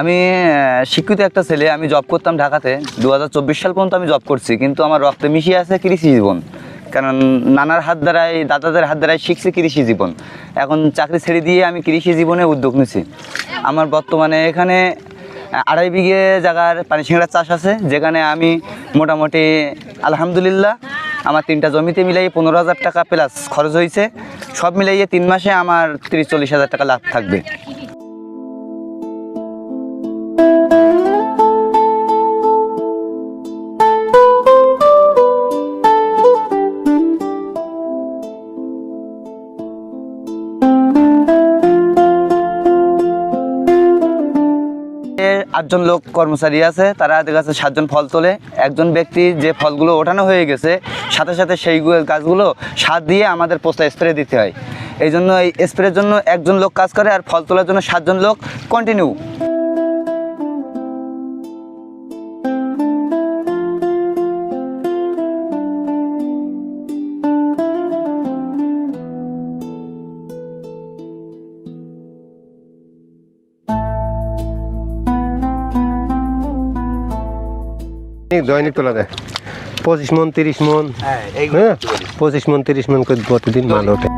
আমি শিক্ষিত একটা ছেলে, আমি জব করতাম ঢাকাতে। দু হাজার চব্বিশ সাল পর্যন্ত আমি জব করছি, কিন্তু আমার রক্তে মিশিয়ে আছে কৃষি জীবন। কারণ নানার হাত দ্বারাই, দাদাদের হাত দ্বারাই শিখছি কৃষি জীবন। এখন চাকরি ছেড়ে দিয়ে আমি কৃষি জীবনে উদ্যোগ নিছি। আমার বর্তমানে এখানে আড়াই বিঘে জায়গার পানি সিংড়ার চাষ আছে, যেখানে আমি মোটামুটি, আলহামদুলিল্লাহ, আমার তিনটা জমিতে মিলাই পনেরো হাজার টাকা প্লাস খরচ হয়েছে সব মিলাইয়ে তিন মাসে আমার তিরিশ চল্লিশ হাজার টাকা লাভ থাকবে। আটজন লোক কর্মচারী আছে, তারা কাছে সাতজন ফল তোলে। একজন ব্যক্তি যে ফলগুলো ওঠানো হয়ে গেছে, সাথে সাথে সেই গাছগুলো সার দিয়ে আমাদের পোস্তা স্প্রে দিতে হয়। এই জন্য এই স্প্রের জন্য একজন লোক কাজ করে আর ফল তোলার জন্য সাতজন লোক কন্টিনিউ দৈনিক তোলা পঁচিশ মন তিরিশ মন। হ্যাঁ পঁচিশ মন তিরিশ মন করে প্রতিদিন মাল ওঠে।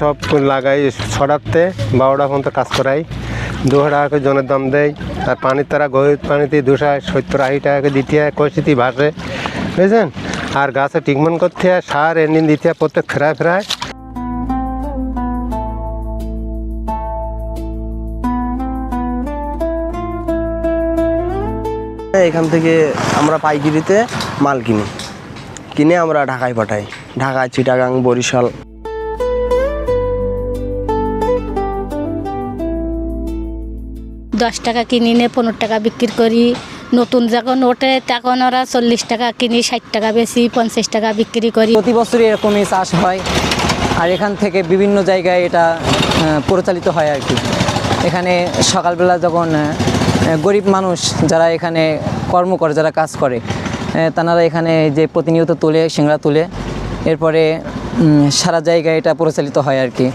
সব লাগাই ছড়াতে বারোটা পর্যন্ত কাজ করাই। দু টাকা করে জনের দাম দেয় আর পানির তারা গভীর পানিতে দুশো সত্তর আশি টাকা করে দিতে হয় কষিতি ভাসে। বুঝছেন? আর গাছে ট্রিটমেন্ট করতে হয় সার এনে দিতে হয় প্রত্যেক ফেরায় ফেরায়। এখান থেকে আমরা পাইকিরিতে মাল কিনি। কিনে আমরা ঢাকায় পাঠাই। ঢাকা চিটাগাং বরিশাল। দশ টাকা কিনি নে পনেরো টাকা বিক্রি করি। নতুন যখন ওঠে তখন ওরা চল্লিশ টাকা কিনি ষাট টাকা বেশি পঞ্চাশ টাকা বিক্রি করি। প্রতি বছরই এরকমই চাষ হয়। আর এখান থেকে বিভিন্ন জায়গায় এটা পরিচালিত হয় আর কি। এখানে সকালবেলা যখন গরিব মানুষ যারা এখানে কর্ম করে যারা কাজ করে তারা এখানে যে প্রতিনিয়ত তুলে, সিংড়া তুলে, এরপরে সারা জায়গায় এটা পরিচালিত হয় আর কি।